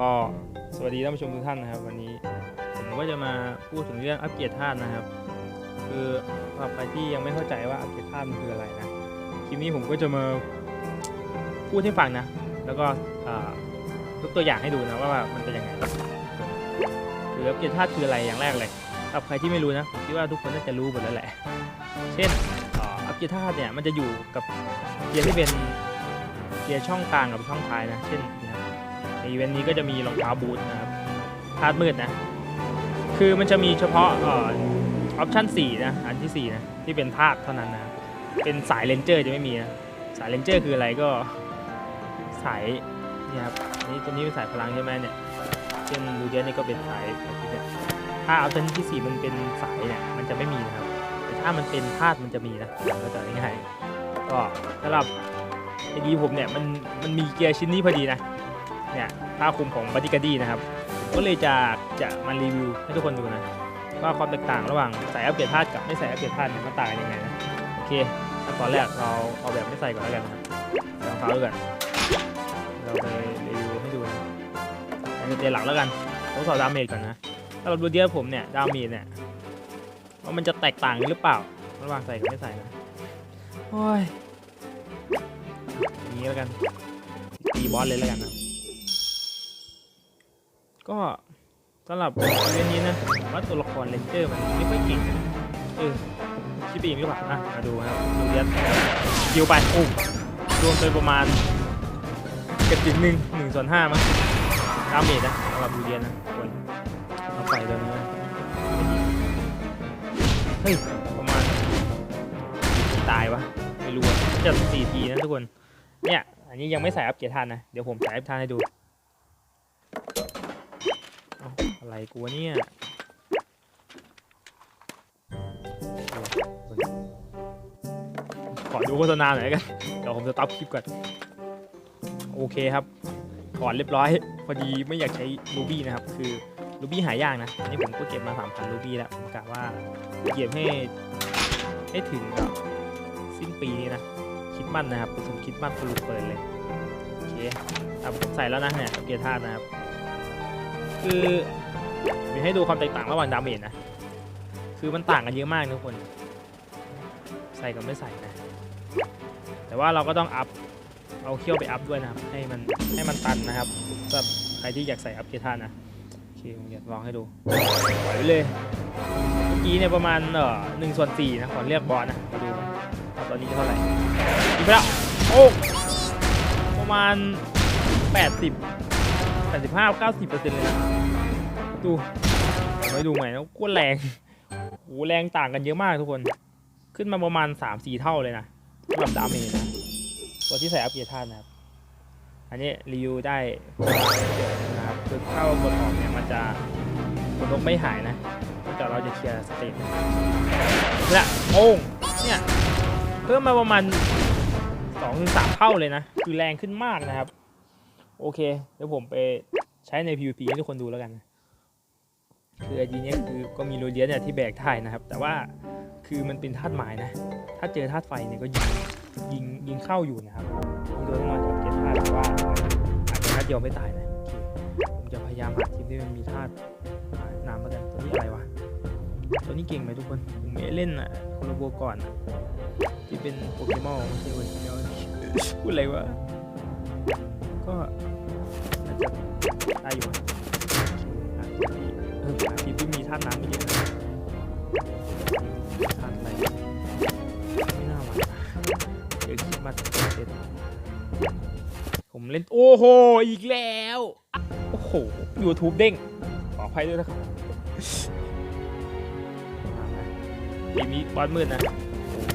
ก็สวัสดีท่านผู้ชมทุกท่านนะครับ วันนี้ผมก็จะมาพูดถึงเรื่องอัปเกรดธาตุนะครับ คือสำหรับใครที่ยังไม่เข้าใจว่าอัปเกรดธาตุมันคืออะไรนะคลิปนี้ผมก็จะมาพูดให้ฟังนะ แล้วก็ยกตัวอย่างให้ดูนะว่ามันเป็นยังไงคืออัปเกรดธาตุคืออะไรอย่างแรกเลยสำหรับใครที่ไม่รู้นะผมคิดว่าทุกคนน่าจะรู้หมดแล้วแหละ เช่นอัปเกรดธาตุเนี่ยมันจะอยู่กับเกียร์ที่เป็นเกียร์ช่องกลางกับช่องท้ายนะ เช่น ในอีเวนต์นี้ก็จะมีรองเท้าบูทนะครับธาตุมืดนะ คือมันจะมีเฉพาะออปชั่น4นะอันที่ 4 นะ ที่เป็นธาตุเท่านั้นนะเป็นสายเลนเจอร์จะไม่มีนะ สายเลนเจอร์คืออะไรก็สายนี่ครับนี่ตัวนี้เป็นสายพลังใช่ไหมเนี่ยเช่นดูเดียนี่ก็เป็นสายแบบนี้ถ้าออปชั่นที่ 4 มันเป็นสายเนี่ยมันจะไม่มีนะครับ แต่ถ้ามันเป็นธาตุมันจะมีนะอย่างก็จะง่ายก็สำหรับไอดีผมเนี่ยมันมันมีเกียร์ชิ้นนี้พอดีนะ เนี่ยผ้าคลุมของบัติกาดีนะครับ ก็เลยจะจะมารีวิวให้ทุกคนดูนะว่าความแตกต่างระหว่างใส่อัปเกรดธาตุกับไม่ใส่อัปเกรดธาตุเนี่ยมันต่างยังไงนะโอเคขั้นตอนแรกเราเอาแบบไม่ใส่ก่อนแล้วกันนะรองเท้าด้วยกันเราไปรีวิวให้ดูนะอันนี้เตียนหลังแล้วกันทดสอบดาเมจก่อนนะถ้าเราดูเดียผมเนี่ยดาเมจเนี่ยว่ามันจะแตกต่างหรือเปล่าระหว่างใส่กับไม่ใส่นะโอ้ยอย่างนี้แล้วกันตีบอสเลยแล้วกันนะ ก็สำหรับเรื่องนี้นะว่าตัวละครเลนเจอร์มันไม่ค่อยเก่งนเออคิดไปเองหรือเปล่าอะมาดูครับดูเรียนยิวไปโอ้รวมไปประมาณเกือบถึงหนึ่งหนึ่งส่วนห้ามั้งดาเมจนะสำหรับดูเรียนนะคนเอาไปตัวนี้นะเฮ้ยประมาณตายวะไม่รู้อะจะสี่ทีนะทุกคนเนี่ยอันนี้ยังไม่ใส่อัปเกรดทันนะ เดี๋ยวผมใส่อัปทันให้ดู เอะไรกูวะเนี่ยขอดูโฆษณาหน่อยกันเดี๋ยวผมจะตับคลิปก่อนโอเคครับถอนเรียบร้อย พอดีไม่อยากใช้รูบี้นะครับ คือรูบี้หายากนะ อันนี้ผมก็เก็บมา 3,000รูบี้แล้วผมกะว่าเก็บให้ให้ถึงกับสิ้นปีนี้นะ คิดมั่นนะครับผมคิดมั่นสรุปเปิดเลย โอเคอะผมใส่แล้วนะเนี่ยเกียร์ธาตุนะครับ คือ มีให้ดูความแตกต่างระหว่างดาเมจนะ คือมันต่างกันเยอะมากทุกคน ใส่กับไม่ใส่นะ แต่ว่าเราก็ต้องอัพ เอาเคี่ยวไปอัพด้วยนะครับ ให้มันให้มันตันนะครับสำหรับใครที่อยากใส่อัพเกท่านะโอเคผมจะลองให้ดูปล่อยไว้เลย เมื่อกี้เนี่ยประมาณเอ่อหนึ่งส่วนสี่นะ ขอเรียกบอสนะมาดูว่าตอนนี้เท่าไหร่ยิงไปแล้ว โอ้ประมาณแปดสิบ85 90เปอร์เซ็นเลยนะ ดูไม่ดูใหม่นะโคตรแรงโหแรงต่างกันเยอะมากทุกคน ขึ้นมาประมาณ3-4เท่าเลยนะสำหรับดาเมจนะตัวที่ใส่อัปเกรดธาตุนะครับ อันนี้รีวิวได้นะครับคือเข้ากดออกเนี่ยมันจะกดลบไม่หายนะแต่เราจะเคลียร์สเตตและโอ้งเนี่ยเพิ่มมาประมาณ2-3เท่าเลยนะ คือแรงขึ้นมากนะครับ โอเค เดี๋ยวผมไปใช้ใน PVP ให้ทุกคนดูแล้วกัน คือไอดีเนี้ยคือก็มีโรเดียสเนี่ยที่แบกได้นะครับ แต่ว่าคือมันเป็นธาตุไม้นะ ถ้าเจอธาตุไฟเนี่ยก็ยิงยิงยิงเข้าอยู่นะครับยิงโดนแน่นอนกับเจ็ดธาตุแต่ว่าอาจจะนัดเดียวไม่ตายนะผมจะพยายามหาทีมที่มันมีธาตุน้ำแล้วกันตัวนี้อะไรวะตัวนี้เก่งไหมทุกคนผมไม่เล่นอะคนละโบก่อนอะที่เป็นโปเกมอนไม่ใช่เว้ยเดียวพูดอะไรวะก็อาจจะได้อยู่ โอ้โห อีกแล้ว โอ้โห YouTube เด้ง ขออภัยด้วยนะครับทีนี้บอสมืดนะ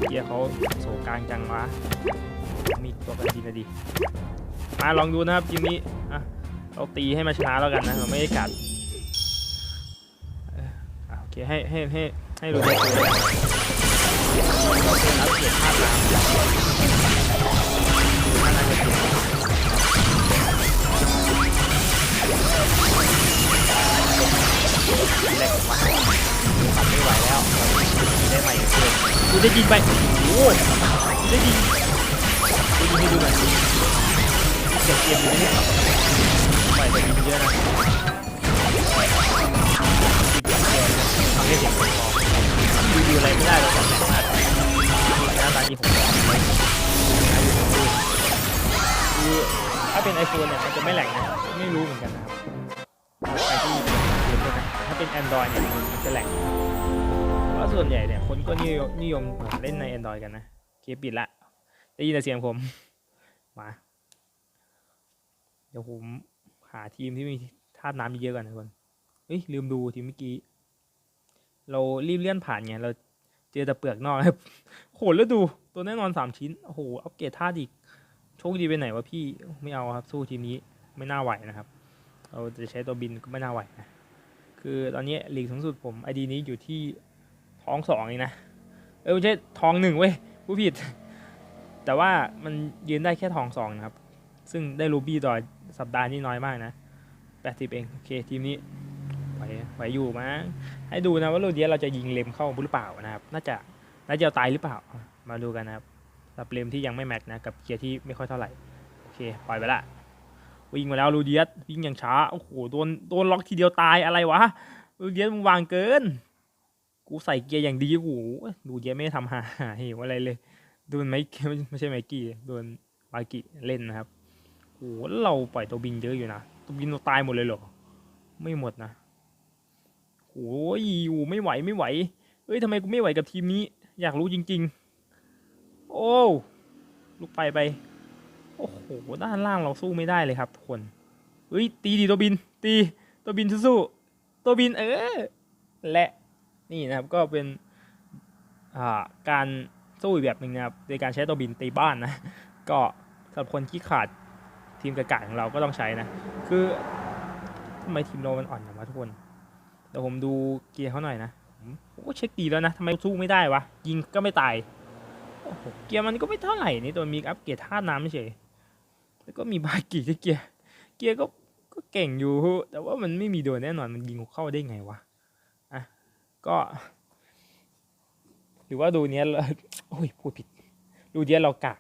เกียร์เขาโสกลางจังวะมีตัวกันดีนะดี มาลองดูนะครับทีนี้อะเราตีให้มาชนะแล้วกันนะเราไม่ได้กัดเอ่ออะโอเคให้ให้ให้ให้รู้ได้ตัวเลยโอเคแล้วเกียรติภาพน้ำ แหลกมากทำไม่ไหวแล้วได้ใหม่เพื่อนกูได้ยิงไปโอ้ยได้ยิงไดูดูดูห้ดูหน่อยเสียเกมอยู่นี่ใหม่แต่ยิงเยอะนะทำได้เสียงพอดูดีอะไรไม่ได้เลยจากหน้าตาหน้าตาที่ผมคือถ้าเป็นไอโฟนเนี่ยมันจะไม่แหลกนะไม่รู้เหมือนกันนะครับใครที่ ถ้าเป็น Android เนี่ยมันจะแหลกเพราะส่วนใหญ่เนี่ยคนก็นิยมนิยมเล่นใน Android กันนะเคปิดละได้ยินแต่เสียงผม มา เดี๋ยวผมหาทีมที่มีธาตุน้ำเยอะๆก่อนนะทุกคนเฮ้ย ลืมดูทีมเมื่อกี้ เรารีบเลื่อนผ่านไงเราเจอแต่เปลือกนอกครับโหแล้วดูตัวแน่นอนสามชิ้นโอ้โหอัปเกรดธาตุอีกโชคดีไปไหนวะพี่ไม่เอาครับสู้ทีมนี้ไม่น่าไหวนะครับ เราจะใช้ตัวบินก็ไม่น่าไหวนะ คือตอนนี้ลีกสูงสุดผมไอดีนี้อยู่ที่ท้องสองเองนะ เออไม่ใช่ท้องหนึ่งเว้ยผู้ผิด แต่ว่ามันยืนได้แค่ทองสองนะครับ ซึ่งได้รูบี้ต่อสัปดาห์นี้น้อยมากนะแปดสิบเอง โอเค ทีมนี้ไหวไหวอยู่มั้งให้ดูนะว่าลูกเดียเราจะยิงเลมเข้าหรือเปล่านะครับ น่าจะน่าจะตายหรือเปล่า มาดูกันนะครับรับเลมที่ยังไม่แม็กนะ กับเกียร์ที่ไม่ค่อยเท่าไหร่ โอเค ปล่อยไปละ วิ่งมาแล้วลูเดียสวิ่งอย่างช้าโอ้โหโดนโดนล็อกทีเดียวตายอะไรวะลูเดียสมึงวางเกิน กูใส่เกียร์อย่างดีโอ้โหลูเดียสไม่ทำหาหาเหวอะไรเลยโดนไมค์ไม่ไม่ใช่ไมค์กี้โดนมากิเล่นนะครับโอ้โหเราปล่อยตัวบินเยอะอยู่นะตัวบินเราตายหมดเลยเหรอไม่หมดนะโอ้ยอยู่ไม่ไหวไม่ไหวเอ้ยทำไมกูไม่ไหวกับทีมนี้ อยากรู้จริง ๆ โอ้ลูกไปไป โอ้โห ด้านล่างเราสู้ไม่ได้เลยครับทุกคนเฮ้ย ตีดีตัวบิน ตีตัวบินสู้ๆตัวบินเออ และนี่นะครับก็เป็นอ่าการสู้อีกแบบหนึ่งนะครับโดยการใช้ตัวบินตีบ้านนะ ก็สำหรับคนที่ขาดทีมกระกาของเราก็ต้องใช้นะ คือทำไมทีมเรามันอ่อนอย่างวะทุกคนเดี๋ยวผมดูเกียร์เขาหน่อยนะผมผมก็เช็คดีแล้วนะทำไมสู้ไม่ได้วะ ยิงก็ไม่ตาย โอ้โห เกียร์มันก็ไม่เท่าไหร่นี่ตัวมีอัพเกียร์ท่าตุน้ำเฉย แล้วก็มีบากิที่เกียร์เกียร์ก็ก็เก่งอยู่ แต่ว่ามันไม่มีโดนแน่นอนมันยิงเข้าได้ไงวะอะก็หรือว่าดูเนี้ยโอ้ยพูดผิด ดูเนี้ยเรากะ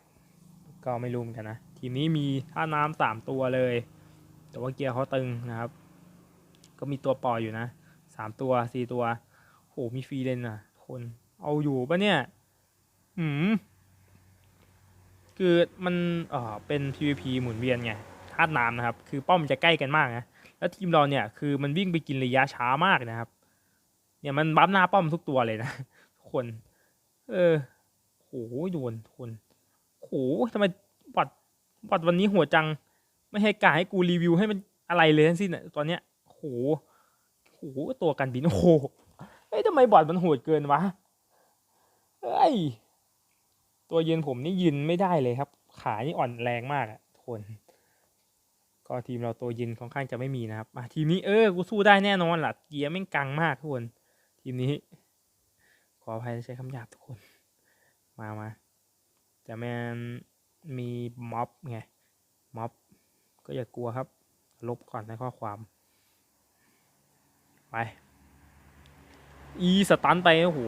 ก็ไม่รู้เหมือนกันนะทีมนี้มีท่าน้ำสามตัวเลย แต่ว่าเกียร์เขาตึงนะครับ ก็มีตัวปล่อยอยู่นะสามตัวสี่ตัวโหมีฟรีเลนอะ คนเอาอยู่ปะเนี่ยหืม คือมันเออเป็น PVP หมุนเวียนไงธาตุน้ำนะครับ คือป้อมจะใกล้กันมากนะ แล้วทีมเราเนี่ยคือมันวิ่งไปกินระยะช้ามากนะครับ เนี่ยมันบัฟหน้าป้อมทุกตัวเลยนะทุกคน เออโหโดนทุกคนโหทำไมบอดบอดวันนี้หัวจัง ไม่ให้กายให้กูรีวิวให้มันอะไรเลยทั้งสิ้นอะตอนเนี้ยโหโหตัวกันบินโอ้โหเฮ้ยทำไมบอดมันโหดเกินวะเฮ้ย ตัวยืนผมนี่ยืนไม่ได้เลยครับ ขานี่อ่อนแรงมากอะทุกคน ก็ทีมเราตัวยืนค่อนข้างจะไม่มีนะครับอะทีมนี้เออกูสู้ได้แน่นอนล่ะเกียร์แม่งกังมากทุกคน ทีมนี้ ขออภัยใช้คำหยาบทุกคน มามาแต่มันมีม็อบไงม็อบก็อย่ากลัวครับ ลบก่อนในข้อความไปอีสตันไปโอ้โห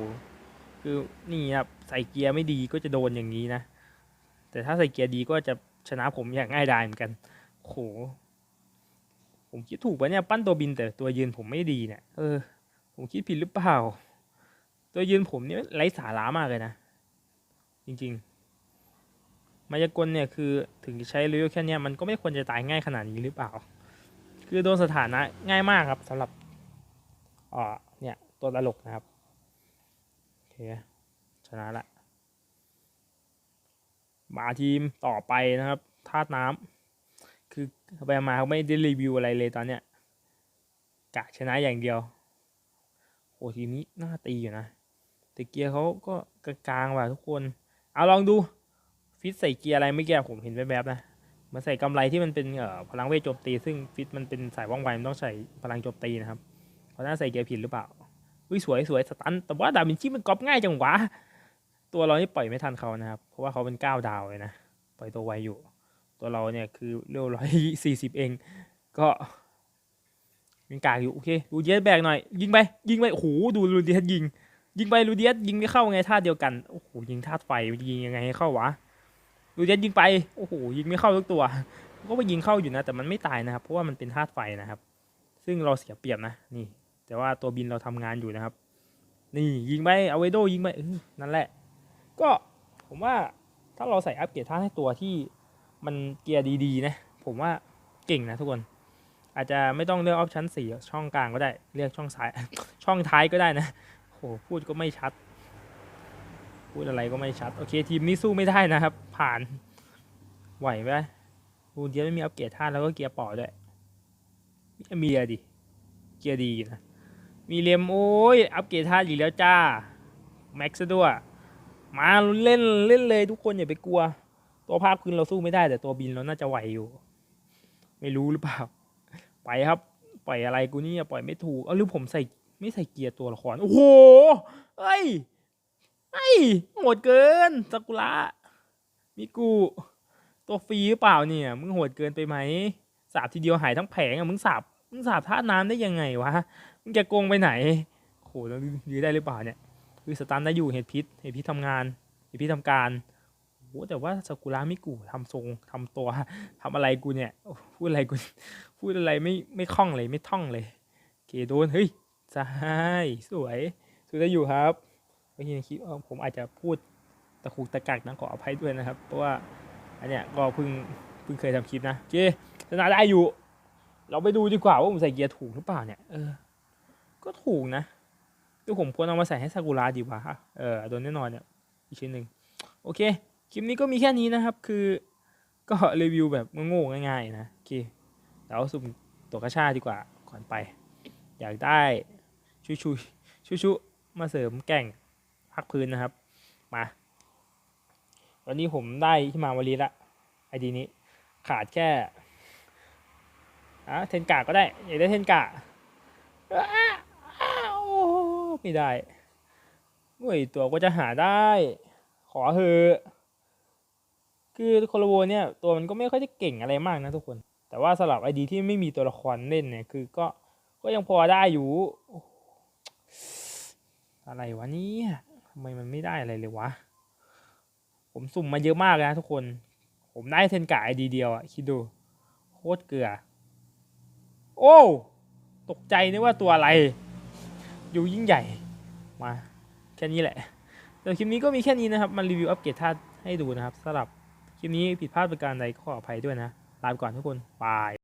คือนี่ครับใส่เกียร์ไม่ดีก็จะโดนอย่างนี้นะ แต่ถ้าใส่เกียร์ดีก็จะชนะผมอย่างง่ายดายเหมือนกันโหผมคิดถูกปะเนี่ยปั้นตัวบินแต่ตัวยืนผมไม่ดีเนี่ยเออผมคิดผิดหรือเปล่า ตัวยืนผมเนี่ยไร้สาระมากเลยนะ จริงๆ มายากลเนี่ยคือถึงใช้เรือแค่เนี้ยมันก็ไม่ควรจะตายง่ายขนาดนี้หรือเปล่า คือโดนสถานะง่ายมากครับสำหรับอ่าเนี่ยตัวตลกนะครับ ชนะละ มาทีมต่อไปนะครับธาตุน้ำคือไปมาเขาไม่ได้รีวิวอะไรเลยตอนเนี้ยกะชนะอย่างเดียวโอ้ทีมนี้น่าตีอยู่นะแต่เกียร์เขาก็กลางๆว่ะทุกคน เอาลองดูฟิตใส่เกียร์อะไรไม่เกียร์ผมเห็นแวบๆนะมันใส่กำไรที่มันเป็นเอ่อพลังเวทโจมตี ซึ่งฟิตมันเป็นสายว่องไวมันต้องใส่พลังโจมตีนะครับเขาะน่าใส่เกียร์ผิดหรือเปล่า อุ้ยสวยสวยสตันแต่ว่าดาวินชีมันก๊อปง่ายจังวะ ตัวเรานี่ปล่อยไม่ทันเขานะครับ เพราะว่าเขาเป็นเก้าดาวเลยนะ ปล่อยตัวไวอยู่ ตัวเราเนี่ยคือเร็วร้อยสี่สิบเอง ก็ยังกากอยู่ โอเคดูเดียสแบกหน่อย ยิงไป ยิงไป โอ้โห ดูลูเดียสยิง ยิงไปลูเดียสยิงไม่เข้าไงท่าเดียวกัน โอ้โห ยิงท่าไฟยิงยังไงให้เข้าวะลูเดียสยิงไป โอ้โห ยิงไม่เข้าทุกตัว ก็ไปยิงเข้าอยู่นะ แต่มันไม่ตายนะครับ เพราะว่ามันเป็นธาตุไฟนะครับ ซึ่งเราเสียเปรียบนะ นี่ แต่ว่าตัวบินเราทำงานอยู่นะครับ นี่ยิงไปเอาไวโดยิงไปนั่นแหละ ก็ผมว่าถ้าเราใส่อัปเกรดท่าให้ตัวที่มันเกียร์ดีๆนะ ผมว่าเก่งนะทุกคน อาจจะไม่ต้องเลือกออปชั่นสี่ช่องกลางก็ได้ เลือกช่องซ้ายช่องท้ายก็ได้นะโหพูดก็ไม่ชัด พูดอะไรก็ไม่ชัด โอเค ทีมนี้สู้ไม่ได้นะครับ ผ่านไหวไหมบูเดียไม่มีอัปเกรดท่าแล้วก็เกียร์ปอด้วยมีอะดิ เกียร์ดีนะ มีเลียมโอ้ย อัปเกรดท่าอีกแล้วจ้า แม็กซ์ด้วย มาเล่นเล่นเลยทุกคนอย่าไปกลัว ตัวภาคพื้นเราสู้ไม่ได้แต่ตัวบินเราน่าจะไหวอยู่ ไม่รู้หรือเปล่า ไปครับ ปล่อยอะไรกูเนี่ยปล่อยไม่ถูก เอาหรือผมใส่ไม่ใส่เกียร์ตัวละคร โอ้โห เอ้ยไอ้ยโหดเกินซากุระ มิกูตัวฟรีหรือเปล่าเนี่ย มึงโหดเกินไปไหม สาบทีเดียวหายทั้งแผงอะมึงสาบ มึงสาบท่าน้ำได้ยังไงวะ มึงจะโกงไปไหนโหแล้วยื้อได้หรือเปล่าเนี่ยคือสตันได้อยู่เห็ดพิษเห็ดพิษทำงานเห็ดพิษทำการโอ้โหแต่ว่าซากุระมิกุทำทรงทำตัวทำอะไรกูเนี่ยพูดอะไรกูพูดอะไรไม่ไม่คล่องเลยไม่ท่องเลยเคโดนเฮ้ยใช่สวยสวยได้อยู่ครับเมื่อกี้ในคลิปเอ่อผมอาจจะพูดตะคุกตะกักนะขออภัยด้วยนะครับ เพราะว่าอันเนี้ยก็เพิ่งเพิ่งเคยทำคลิปนะโอเคชนะได้อยู่ เราไปดูดีกว่าว่าผมใส่เกียร์ถูกหรือเปล่าเนี่ยเออ ก็ถูกนะหรือผมควรเอามาใส่ให้ซากุระดีกว่าเออโดนแน่นอนเนี่ยอีกชิ้นหนึ่งโอเค คลิปนี้ก็มีแค่นี้นะครับ คือก็รีวิวแบบโง่ๆง่ายๆนะโอเคเดี๋ยวสุ่มตัวกระชาดีกว่าก่อนไป อยากได้ชุชุชุชุมาเสริมแก่งพักพื้นนะครับ มาตอนนี้ผมได้ที่มาวลีละไอดีนี้ ขาดแค่อะเทนกาก็ได้ อยากได้เทนกาอ้า ไม่ได้หน่วยตัวก็จะหาได้ ขอเถอะคือโคโลโวเนี่ยตัวมันก็ไม่ค่อยจะเก่งอะไรมากนะทุกคน แต่ว่าสำหรับไอดีที่ไม่มีตัวละครเล่นเนี่ยคือก็ก็ยังพอได้อยู่ อะไรวะนี่ทำไมมันไม่ได้อะไรเลยวะ ผมสุ่มมาเยอะมากเลยนะทุกคน ผมได้เทนกาไอดีเดียวอะคิดดู โคตรเกลือ โอ้ ตกใจนึกว่าตัวอะไร ยู่ยิ่งใหญ่มาแค่นี้แหละแต่คลิปนี้ก็มีแค่นี้นะครับ มันรีวิวอัปเกรดท่าให้ดูนะครับสำหรับคลิปนี้ผิดพลาดประการใดก็ขออภัยด้วยนะลาไปก่อนทุกคนบาย